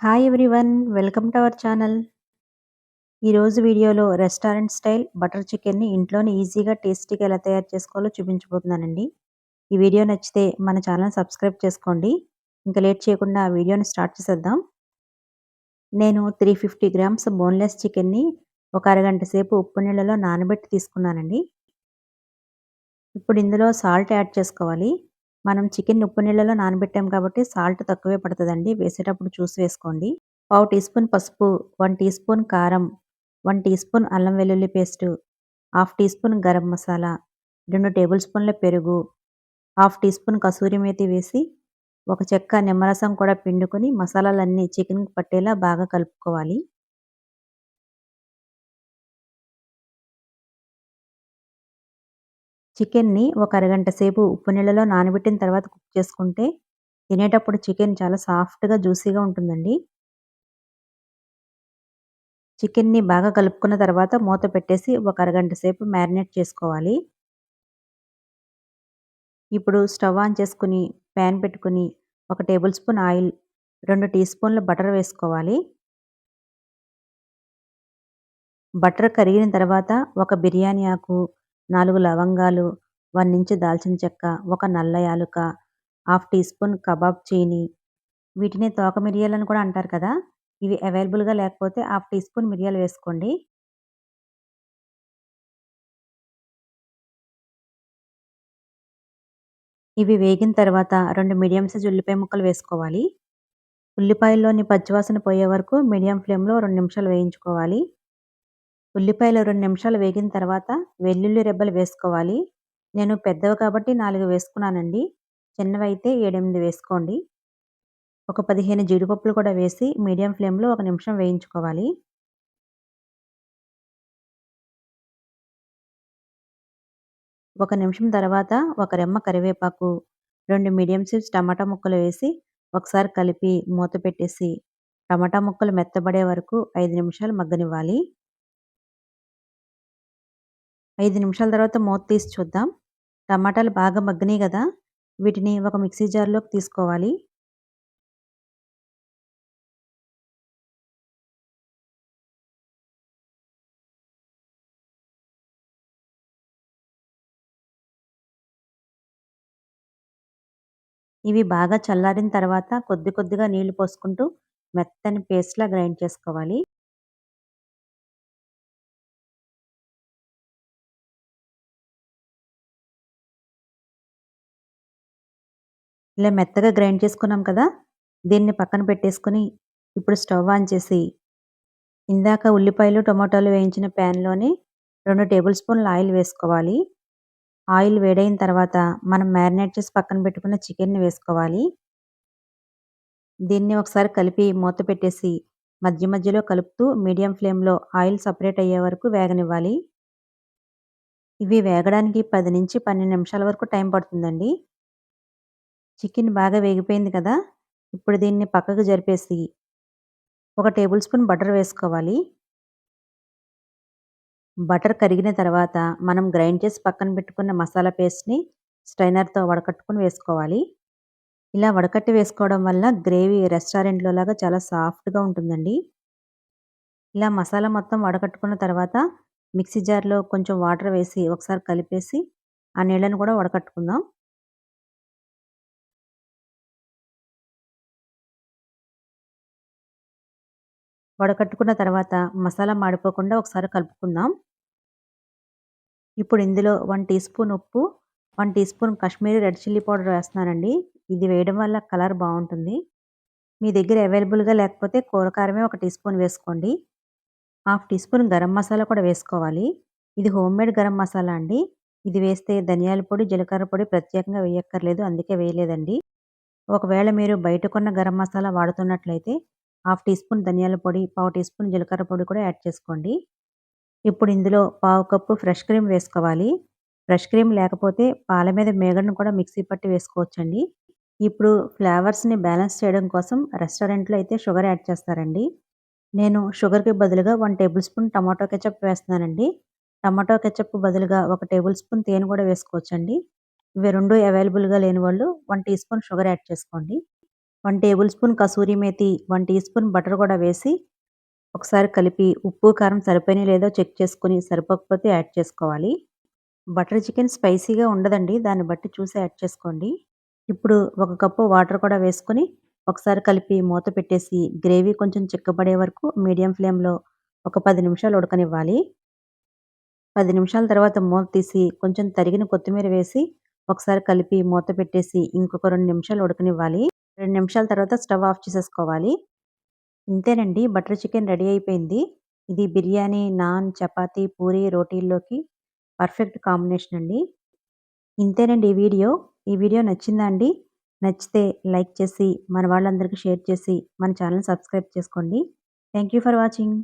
Hi everyone welcome to our channel ఈరోజు వీడియోలో restaurant style butter చికెన్ని ఇంట్లోనే ఈజీగా టేస్టీగా ఎలా తయారు చేసుకోవాలో చూపించబోతున్నానండి. ఈ వీడియో నచ్చితే మన ఛానల్ సబ్స్క్రైబ్ చేసుకోండి. ఇంకా లేట్ చేయకుండా ఆ వీడియోని స్టార్ట్ చేసేద్దాం. నేను త్రీ ఫిఫ్టీ గ్రామ్స్ బోన్లెస్ చికెన్ని ఒక అరగంట సేపు ఉప్పు నీళ్ళలో నానబెట్టి తీసుకున్నానండి. ఇప్పుడు ఇందులో సాల్ట్ యాడ్ చేసుకోవాలి. మనం చికెన్ ఉప్పు నీళ్ళలో నానబెట్టాం కాబట్టి సాల్ట్ తక్కువే పడుతుందండి. వేసేటప్పుడు చూసి వేసుకోండి. పావు టీ స్పూన్ పసుపు వన్ టీ స్పూన్ కారం వన్ టీ స్పూన్ అల్లం వెల్లుల్లి paste half teaspoon garam masala రెండు టేబుల్ స్పూన్ల పెరుగు half teaspoon kasuri methi వేసి ఒక చెక్క నిమ్మరసం కూడా పిండుకొని మసాలాలన్నీ చికెన్కి పట్టేలా బాగా కలుపుకోవాలి. చికెన్ని ఒక అరగంట సేపు ఉప్పు నీళ్ళలో నానబెట్టిన తర్వాత కుక్ చేసుకుంటే తినేటప్పుడు చికెన్ చాలా సాఫ్ట్గా జ్యూసీగా ఉంటుందండి. చికెన్ని బాగా కలుపుకున్న తర్వాత మూత పెట్టేసి ఒక అరగంట సేపు మ్యారినేట్ చేసుకోవాలి. ఇప్పుడు స్టవ్ ఆన్ చేసుకుని ప్యాన్ పెట్టుకుని ఒక టేబుల్ స్పూన్ ఆయిల్ రెండు టీ స్పూన్ల బటర్ వేసుకోవాలి. బటర్ కరిగిన తర్వాత ఒక బిర్యానీ ఆకు నాలుగు లవంగాలు వన్ ఇంచు దాల్చిన చెక్క ఒక నల్ల యాలుక హాఫ్ టీ స్పూన్ కబాబ్ చీని. వీటిని తోక మిరియాలు అని కూడా అంటారు కదా? ఇవి అవైలబుల్గా లేకపోతే హాఫ్ టీ స్పూన్ మిరియాలు వేసుకోండి. ఇవి వేగిన తర్వాత రెండు మీడియం సైజ్ ఉల్లిపాయ ముక్కలు వేసుకోవాలి. ఉల్లిపాయల్లోని పచ్చివాసన పోయే వరకు మీడియం ఫ్లేమ్లో రెండు నిమిషాలు వేయించుకోవాలి. ఉల్లిపాయలు రెండు నిమిషాలు వేగిన తర్వాత వెల్లుల్లి రెబ్బలు వేసుకోవాలి. నేను పెద్దవి కాబట్టి నాలుగు వేసుకున్నానండి. చిన్నవి అయితే ఏడెనిమిది వేసుకోండి. ఒక పదిహేను జీడిపప్పులు కూడా వేసి మీడియం ఫ్లేమ్లో ఒక నిమిషం వేయించుకోవాలి. ఒక నిమిషం తర్వాత ఒక రెమ్మ కరివేపాకు రెండు మీడియం సైజ్ టమాటా ముక్కలు వేసి ఒకసారి కలిపి మూత పెట్టేసి టమాటా ముక్కలు మెత్తబడే వరకు ఐదు నిమిషాలు మగ్గనివ్వాలి. ఐదు నిమిషాల తర్వాత మూత తీసి చూద్దాం. టమాటాలు బాగా మగ్గినాయి కదా? వీటిని ఒక మిక్సీ జార్లోకి తీసుకోవాలి. ఇవి బాగా చల్లారిన తర్వాత కొద్ది కొద్దిగా నీళ్ళు పోసుకుంటూ మెత్తని పేస్ట్లా గ్రైండ్ చేసుకోవాలి. ఇలా మెత్తగా గ్రైండ్ చేసుకున్నాం కదా దీన్ని పక్కన పెట్టేసుకుని ఇప్పుడు స్టవ్ ఆన్ చేసి ఇందాక ఉల్లిపాయలు టొమాటోలు వేయించిన ప్యాన్లోని రెండు టేబుల్ స్పూన్ల ఆయిల్ వేసుకోవాలి. ఆయిల్ వేడైన తర్వాత మనం మ్యారినేట్ చేసి పక్కన పెట్టుకున్న చికెన్ని వేసుకోవాలి. దీన్ని ఒకసారి కలిపి మూత పెట్టేసి మధ్య మధ్యలో కలుపుతూ మీడియం ఫ్లేమ్లో ఆయిల్ సపరేట్ అయ్యే వరకు వేగనివ్వాలి. ఇవి వేగడానికి పది నుంచి పన్నెండు నిమిషాల వరకు టైం పడుతుందండి. చికెన్ బాగా వేగిపోయింది కదా ఇప్పుడు దీన్ని పక్కకు జరిపేసి ఒక టేబుల్ స్పూన్ బటర్ వేసుకోవాలి. బటర్ కరిగిన తర్వాత మనం గ్రైండ్ చేసి పక్కన పెట్టుకున్న మసాలా పేస్ట్ని స్ట్రైనర్తో వడకట్టుకుని వేసుకోవాలి. ఇలా వడకట్టి వేసుకోవడం వల్ల గ్రేవీ రెస్టారెంట్లో లాగా చాలా సాఫ్ట్గా ఉంటుందండి. ఇలా మసాలా మొత్తం వడకట్టుకున్న తర్వాత మిక్సీ జార్లో కొంచెం వాటర్ వేసి ఒకసారి కలిపేసి ఆ నీళ్ళను కూడా వడకట్టుకుందాం. వడకట్టుకున్న తర్వాత మసాలా మాడిపోకుండా ఒకసారి కలుపుకుందాం. ఇప్పుడు ఇందులో వన్ టీ స్పూన్ ఉప్పు one teaspoon Kashmiri red chilli powder వేస్తున్నానండి. ఇది వేయడం వల్ల కలర్ బాగుంటుంది. మీ దగ్గర అవైలబుల్గా లేకపోతే కూరకారమే ఒక టీ స్పూన్ వేసుకోండి. Half teaspoon garam masala కూడా వేసుకోవాలి. ఇది హోమ్ మేడ్ గరం మసాలా అండి. ఇది వేస్తే ధనియాల పొడి జీలకర్ర పొడి ప్రత్యేకంగా వేయక్కర్లేదు అందుకే వేయలేదండి. ఒకవేళ మీరు బయట కొన్న గరం మసాలా వాడుతున్నట్లయితే హాఫ్ టీ స్పూన్ ధనియాల పొడి పావు టీ స్పూన్ జీలకర్ర పొడి కూడా యాడ్ చేసుకోండి. ఇప్పుడు ఇందులో పావు కప్పు ఫ్రెష్ క్రీమ్ వేసుకోవాలి. ఫ్రెష్ క్రీమ్ లేకపోతే పాల మీద మేగడను కూడా మిక్సీ పట్టి వేసుకోవచ్చండి. ఇప్పుడు ఫ్లేవర్స్ని బ్యాలెన్స్ చేయడం కోసం రెస్టారెంట్లో అయితే షుగర్ యాడ్ చేస్తారండి. నేను షుగర్కి బదులుగా one tablespoon tomato ketchup వేస్తున్నానండి. టమాటో కెచప్ బదులుగా ఒక టేబుల్ స్పూన్ తేనె కూడా వేసుకోవచ్చండి. ఇవి రెండు అవైలబుల్గా లేని వాళ్ళు one teaspoon sugar add చేసుకోండి. One tablespoon kasuri methi one teaspoon butter కూడా వేసి ఒకసారి కలిపి ఉప్పు కారం సరిపోయినా లేదో చెక్ చేసుకుని సరిపోకపోతే యాడ్ చేసుకోవాలి. బటర్ చికెన్ స్పైసీగా ఉండదండి దాన్ని బట్టి చూసి యాడ్ చేసుకోండి. ఇప్పుడు ఒక కప్పు వాటర్ కూడా వేసుకొని ఒకసారి కలిపి మూత పెట్టేసి గ్రేవీ కొంచెం చిక్కబడే వరకు మీడియం ఫ్లేమ్లో ఒక పది నిమిషాలు ఉడకనివ్వాలి. పది నిమిషాల తర్వాత మూత తీసి కొంచెం తరిగిన కొత్తిమీర వేసి ఒకసారి కలిపి మూత పెట్టేసి ఇంకొక రెండు నిమిషాలు ఉడకనివ్వాలి. రెండు నిమిషాల తర్వాత స్టవ్ ఆఫ్ చేసేసుకోవాలి. ఇంతేనండి బటర్ చికెన్ రెడీ అయిపోయింది. ఇది బిర్యానీ నాన్ చపాతీ పూరి రోటీల్లోకి పర్ఫెక్ట్ కాంబినేషన్ అండి. ఇంతేనండి ఈ వీడియో. ఈ వీడియో నచ్చిందా అండి? నచ్చితే లైక్ చేసి మన వాళ్ళందరికీ షేర్ చేసి మన ఛానల్ సబ్స్క్రైబ్ చేసుకోండి. Thank you for watching.